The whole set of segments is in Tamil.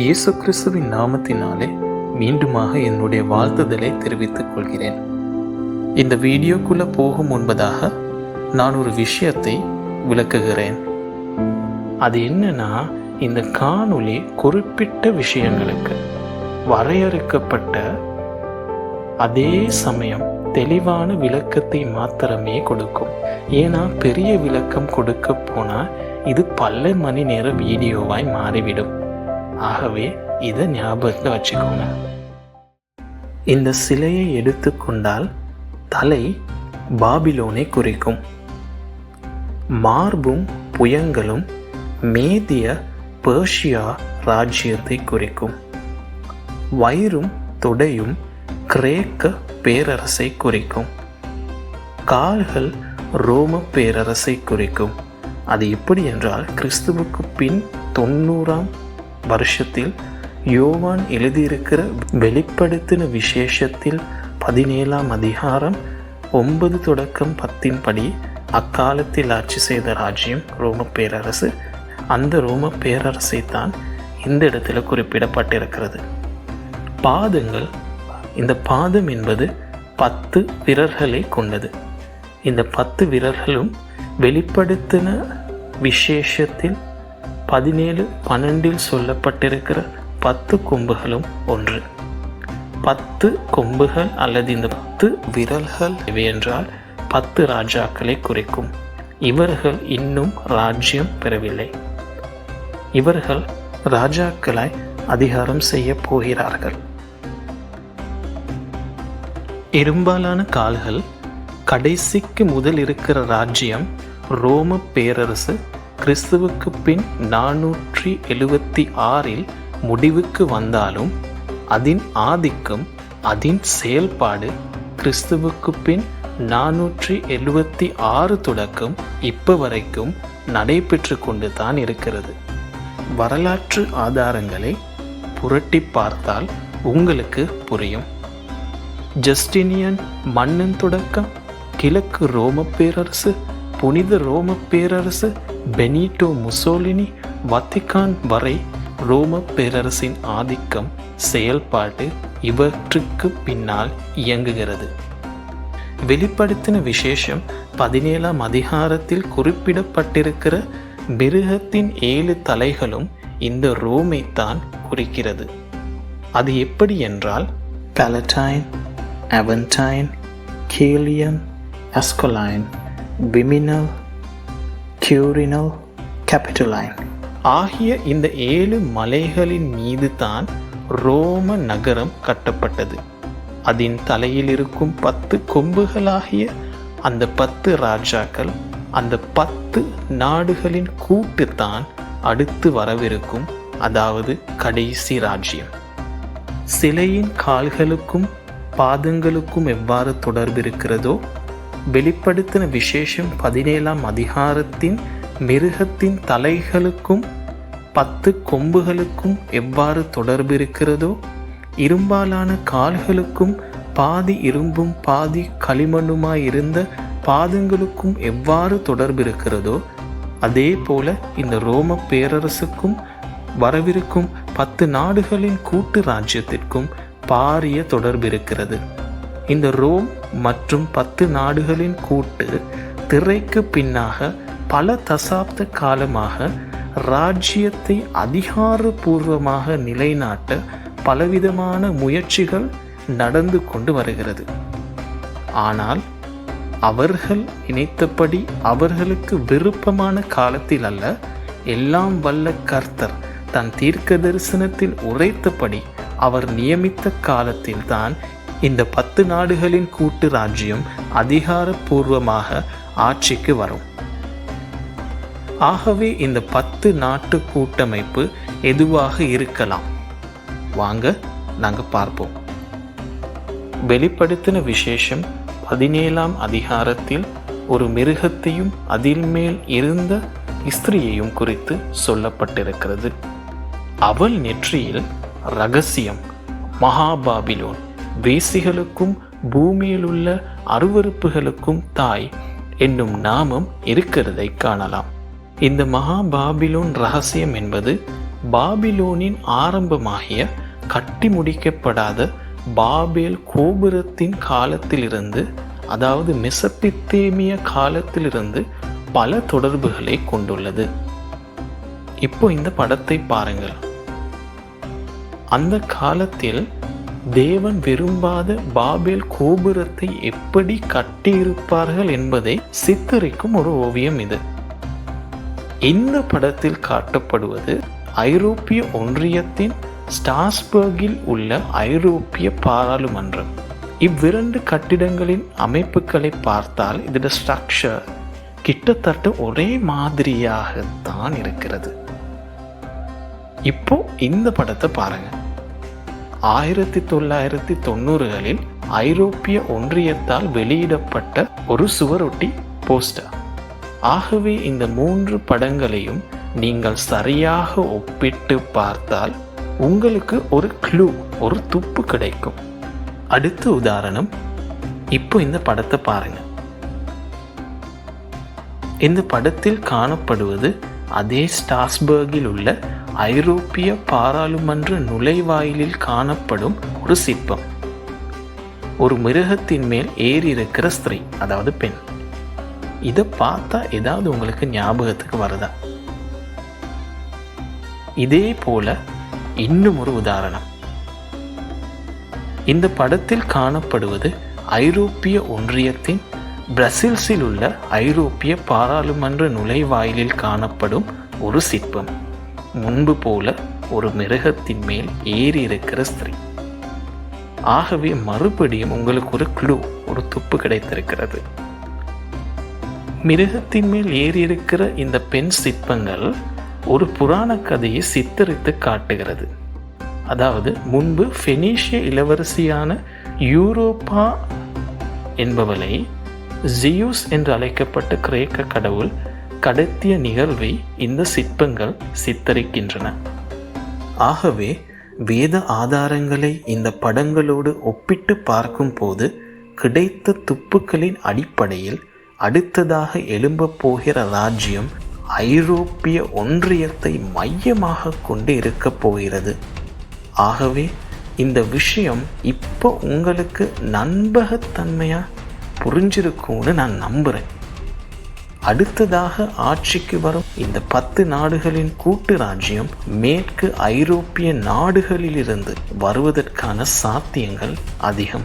இயேசு கிறிஸ்துவின் நாமத்தினாலே மீண்டுமாக என்னுடைய வாழ்த்துதலை தெரிவித்துக் கொள்கிறேன். இந்த வீடியோக்குள்ளே போகும் முன்பதாக நான் ஒரு விஷயத்தை விளக்குகிறேன். அது என்னன்னா இந்த காணொளி குறிப்பிட்ட விஷயங்களுக்கு வரையறுக்கப்பட்ட அதே சமயம் தெளிவான விளக்கத்தை மாத்திரமே கொடுக்கும். ஏன்னா பெரிய விளக்கம் கொடுக்க போனால் இது பல மணி நேர வீடியோவாய் மாறிவிடும். ஆகவே இதை ஞாபகத்தில் வச்சுக்கோங்க. இந்த சிலையை எடுத்துக்கொண்டால் தலை பாபிலோனை குறிக்கும். மார்பும் புயங்களும் மேதிய பேர்ஷியா ராஜ்யத்தை குறிக்கும். வயிறும் தொடையும் கிரேக்க பேரரசை குறிக்கும். கால்கள் ரோம பேரரசை குறிக்கும். அது எப்படி என்றால் கிறிஸ்துவுக்கு பின் தொண்ணூறாம் வருஷத்தில் யோவான் எழுதியிருக்கிற வெளிப்படுத்தின விசேஷத்தில் பதினேழாம் அதிகாரம் ஒன்பது தொடக்கம் பத்தின் படி அக்காலத்தில் ஆட்சி செய்த ராஜ்யம் ரோம பேரரசு. அந்த ரோம பேரரசை தான் இந்த இடத்துல குறிப்பிடப்பட்டிருக்கிறது. பாதங்கள் இந்த பாதம் என்பது பத்து விரல்களை கொண்டது. இந்த பத்து விரல்களும் வெளிப்படுத்தின விசேஷத்தில் பதினேழு பன்னெண்டில் சொல்லப்பட்டிருக்கிற பத்து கொம்புகளும் ஒன்று. பத்து கொம்புகள் அல்லது இந்த பத்து விரல்கள் என்றால் பத்து ராஜாக்களை குறிக்கும். இவர்கள் இன்னும் ராஜ்யம் பெறவில்லை. இவர்கள் ராஜாக்களாய் அதிகாரம் செய்ய போகிறார்கள். பெரும்பாலான கால்கள் கடைசிக்கு முதல் இருக்கிற ராஜ்யம் ரோம பேரரசு கிறிஸ்துவுக்கு பின் நானூற்றி எழுபத்தி ஆறில் முடிவுக்கு வந்தாலும் அதன் ஆதிக்கம் அதன் செயல்பாடு கிறிஸ்துவுக்கு பின் நானூற்றி எழுபத்தி ஆறு தொடக்கம் இப்போ வரைக்கும் நடைபெற்று கொண்டு தான் இருக்கிறது. வரலாற்று ஆதாரங்களை புரட்டி பார்த்தால் உங்களுக்கு புரியும். ஜஸ்டினியன் மன்னன் தொடக்கம் கிழக்கு ரோம பேரரசு புனித ரோம பேரரசு பெனிட்டோ முசோலினி வத்திகான் வரை ரோம பேரரசின் ஆதிக்கம் செயல்பாடு இவற்றுக்கு பின்னால் இயங்குகிறது. வெளிப்படுத்தின விசேஷம் பதினேழாம் அதிகாரத்தில் குறிப்பிடப்பட்டிருக்கிற மிருகத்தின் ஏழு தலைகளும் இந்த ரோமைத்தான் குறிக்கிறது. அது எப்படி என்றால் பலடைன் அவன்டைன் கேலியன் அஸ்கொலைன் விமினல் கியூரினோ கேபிட்டலைன் ஆகிய இந்த ஏழு மலைகளின் மீது தான் ரோம நகரம் கட்டப்பட்டது. அதன் தலையில் இருக்கும் பத்து கொம்புகளாகிய அந்த பத்து ராஜாக்கள் அந்த பத்து நாடுகளின் கூட்டு தான் அடுத்து வரவிருக்கும் அதாவது கடைசி ராஜ்யம். சிலையின் கால்களுக்கும் பாதங்களுக்கும் எவ்வாறு தொடர்பு இருக்கிறதோ வெளிப்படுத்தின விசேஷம் பதினேழாம் அதிகாரத்தின் மிருகத்தின் தலைகளுக்கும் பத்து கொம்புகளுக்கும் எவ்வாறு தொடர்பு இருக்கிறதோ இரும்பாலான கால்களுக்கும் பாதி இரும்பும் பாதி களிமண்ணுமாயிருந்த பாதங்களுக்கும் எவ்வாறு தொடர்பு இருக்கிறதோ அதே போல இந்த ரோம பேரரசுக்கும் வரவிருக்கும் பத்து நாடுகளின் கூட்டு ராஜ்யத்திற்கும் பாரிய தொடர்பு இருக்கிறது இந்த ரோம் மற்றும் பத்து நாடுகளின் கூட்டு திரைக்கு பின்னாக பல தசாப்த காலமாக ராஜ்யத்தை அதிகாரபூர்வமாக நிலைநாட்ட பலவிதமான முயற்சிகள் நடந்து கொண்டு வருகிறது. ஆனால் அவர்கள் நினைத்தபடி அவர்களுக்கு விருப்பமான காலத்தில் அல்ல எல்லாம் வல்ல கர்த்தர் தன் தீர்க்க தரிசனத்தில் உரைத்தபடி அவர் நியமித்த காலத்தில்தான் இந்த பத்து நாடுகளின் கூட்டு ராஜ்யம் அதிகாரப்பூர்வமாக ஆட்சிக்கு வரும். ஆகவே இந்த பத்து நாட்டு கூட்டமைப்பு எதுவாக இருக்கலாம்? வாங்க நாங்கள் பார்ப்போம். வெளிப்படுத்தின விசேஷம் பதினேழாம் அதிகாரத்தில் ஒரு மிருகத்தையும் அதில் மேல் இருந்த இஸ்திரியையும் குறித்து சொல்லப்பட்டிருக்கிறது. அவள் நெற்றியில் ரகசியம் மகாபாபிலோன். வேசிகளுக்கும் பூமியிலுள்ள அருவறுப்புகளுக்கும் தாய் என்னும் நாமம் இருக்கிறதை காணலாம். இந்த மகா பாபிலோன் ரகசியம் என்பது பாபிலோனின் ஆரம்பமாகிய கட்டி முடிக்கப்படாத பாபேல் கோபுரத்தின் காலத்திலிருந்து அதாவது மெசப்பித்தேமிய காலத்திலிருந்து பல தொடர்புகளை கொண்டுள்ளது. இப்போ இந்த படத்தை பாருங்கள். அந்த காலத்தில் தேவன் விரும்பாத பாபேல் கோபுரத்தை எப்படி கட்டியிருப்பார்கள் என்பதை சித்தரிக்கும் ஒரு ஓவியம் இது. இந்த படத்தில் காட்டப்படுவது ஐரோப்பிய ஒன்றியத்தின் ஸ்டாஸ்பர்கில் உள்ள ஐரோப்பிய பாராளுமன்றம். இவ்விரண்டு கட்டிடங்களின் அமைப்புகளை பார்த்தால் இதோட ஸ்ட்ரக்சர் கிட்டத்தட்ட ஒரே மாதிரியாகத்தான் இருக்கிறது. இப்போ இந்த படத்தை பாருங்கள் ஆயிரத்தி தொள்ளாயிரத்தி தொண்ணூறுகளில் ஐரோப்பிய ஒன்றியத்தால் வெளியிடப்பட்ட ஒரு சுவரொட்டி போஸ்டர். ஆகவே இந்த மூன்று படங்களையும் நீங்கள் சரியாக ஒப்பிட்டு பார்த்தால் உங்களுக்கு ஒரு க்ளூ ஒரு துப்பு கிடைக்கும். அடுத்த உதாரணம் இப்போ இந்த படத்தை பாருங்க. இந்த படத்தில் காணப்படுவது அதே ஸ்டாஸ்பர்கில் உள்ள ஐரோப்பிய பாராளுமன்ற நுழைவாயிலில் காணப்படும் ஒரு சிற்பம். ஒரு மிருகத்தின் மேல் ஏறி இருக்கிற ஸ்திரீ அதாவது பெண். இதை பார்த்தா ஏதாவது உங்களுக்கு ஞாபகத்துக்கு வருதா? இதே போல இன்னும் ஒரு உதாரணம். இந்த படத்தில் காணப்படுவது ஐரோப்பிய ஒன்றியத்தின் பிரசில்ஸில் உள்ள ஐரோப்பிய பாராளுமன்ற நுழைவாயிலில் காணப்படும் ஒரு சிற்பம் முன்பு போல ஒரு மிருகத்தின் மேல் ஏறி இருக்கிற ஸ்திரீ. ஆகவே மறுபடியும் உங்களுக்கு ஒரு க்ளூ ஒரு துப்பு கிடைத்திருக்கிறது. மிருகத்தின் மேல் ஏறி இருக்கிற இந்த பெண் சிற்பங்கள் ஒரு புராண கதையை சித்தரித்து காட்டுகிறது. அதாவது முன்பு ஃபெனீஷிய இளவரசியான யூரோப்பா என்பவளை ஜியூஸ் என்று அழைக்கப்பட்ட கிரேக்க கடவுள் கடத்திய நிகழ்வை இந்த சிற்பங்கள் சித்தரிக்கின்றன. ஆகவே வேத ஆதாரங்களை இந்த படங்களோடு ஒப்பிட்டு பார்க்கும்போது கிடைத்த துப்புக்களின் அடிப்படையில் அடுத்ததாக எழும்பப் போகிற ராஜ்யம் ஐரோப்பிய ஒன்றியத்தை மையமாக கொண்டு இருக்கப் போகிறது. ஆகவே இந்த விஷயம் இப்போ உங்களுக்கு நண்பகத்தன்மையாக புரிஞ்சிருக்கும்னு நான் நம்புகிறேன் அடுத்ததாக ஆட்சிக்கு வரும் இந்த பத்து நாடுகளின் கூட்டு ராஜ்யம் மேற்கு ஐரோப்பிய நாடுகளிலிருந்து வருவதற்கான சாத்தியங்கள் அதிகம்.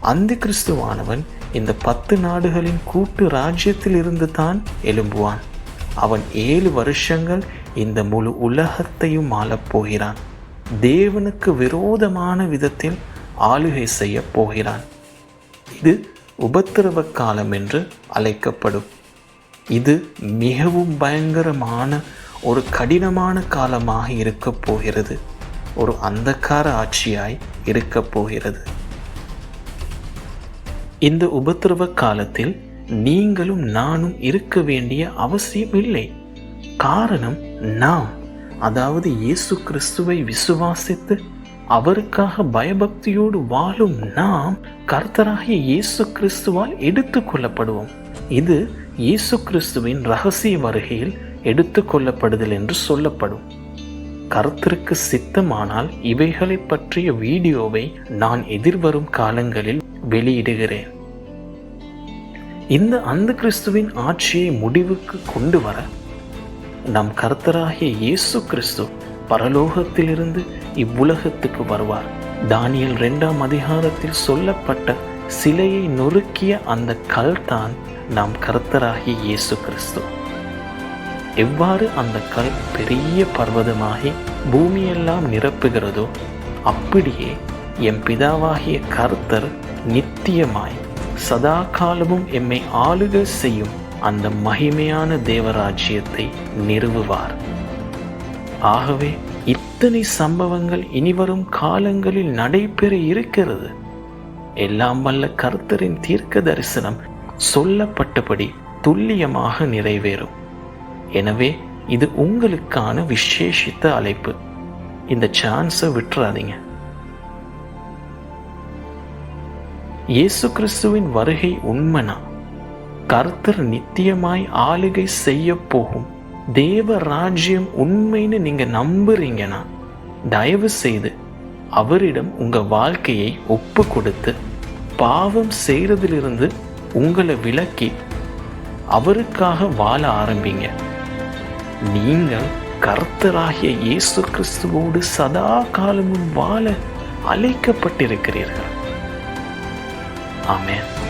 அந்த கிறிஸ்துவானவன் இந்த பத்து நாடுகளின் கூட்டு ராஜ்யத்திலிருந்து தான் எழும்புவான். அவன் ஏழு வருஷங்கள் இந்த முழு உலகத்தையும் ஆளப் போகிறான். தேவனுக்கு விரோதமான விதத்தில் ஆளுகை செய்ய போகிறான். இது உபத்திரவ காலம் என்று அழைக்கப்படும். இது மிகவும் பயங்கரமான ஒரு கடினமான காலமாக இருக்கப் போகிறது. ஒரு அந்தக்கார ஆட்சியாய் இருக்கப் போகிறது. இந்த உபத்திரவ காலத்தில் நீங்களும் நானும் இருக்க வேண்டிய அவசியம் இல்லை காரணம் நாம் அதாவது இயேசு கிறிஸ்துவை விசுவாசித்து அவருக்காக பயபக்தியோடு வாழும் நாம் கர்த்தராகிய இயேசு கிறிஸ்துவால் எடுத்துக் கொள்ளப்படுவோம். இது இயேசு கிறிஸ்துவின் ரகசிய வருகையில் எடுத்துக்கொள்ளப்படுதல் என்று சொல்லப்படும். கருத்திற்கு சித்தமானால் இவைகளை பற்றிய வீடியோவை நான் எதிர்வரும் காலங்களில் வெளியிடுகிறேன். இந்த அந்த கிறிஸ்துவின் ஆட்சியை முடிவுக்கு கொண்டு வர நம் கர்த்தராகிய இயேசு கிறிஸ்து பரலோகத்திலிருந்து இவ்வுலகத்துக்கு வருவார். தானியல் ரெண்டாம் அதிகாரத்தில் சொல்லப்பட்ட சிலையை நொறுக்கிய அந்த கல் தான் நாம் கர்த்தராகிய இயேசு கிறிஸ்து. எவ்வாறு அந்த கல் பெரிய பர்வதமாகி பூமியெல்லாம் நிரப்புகிறதோ அப்படியே எம் பிதாவாகிய கர்த்தர் நித்தியமாய் சதா காலமும் எம்மை ஆளுக செய்யும் அந்த மகிமையான தேவராஜ்யத்தை நிறுவுவார். ஆகவே இத்தனை சம்பவங்கள் இனிவரும் காலங்களில் நடைபெற இருக்கிறது. எல்லாம் வல்ல கர்த்தரின் தீர்க்க தரிசனம் சொல்லப்பட்டபடி துல்லியமாக நிறைவேறும். எனவே இது உங்களுக்கான விசேஷித்த அழைப்பு. இந்த சான்ஸை விட்டுறாதீங்க. இயேசு கிறிஸ்துவின் வருகை உண்மைனா? கர்த்தர் நித்தியமாய் ஆளுகை செய்ய போகும். தேவ ராஜ்யம் உண்மைன்னு நீங்க நம்புறீங்கன்னா தயவு செய்து அவரிடம் உங்கள் வாழ்க்கையை ஒப்பு கொடுத்து பாவம் செய்கிறதிலிருந்து உங்களை விலக்கி அவருக்காக வாழ ஆரம்பிங்க. நீங்கள் கர்த்தராகிய இயேசு கிறிஸ்துவோடு சதா காலமும் வாழ அழைக்கப்பட்டிருக்கிறீர்கள். ஆமேன்.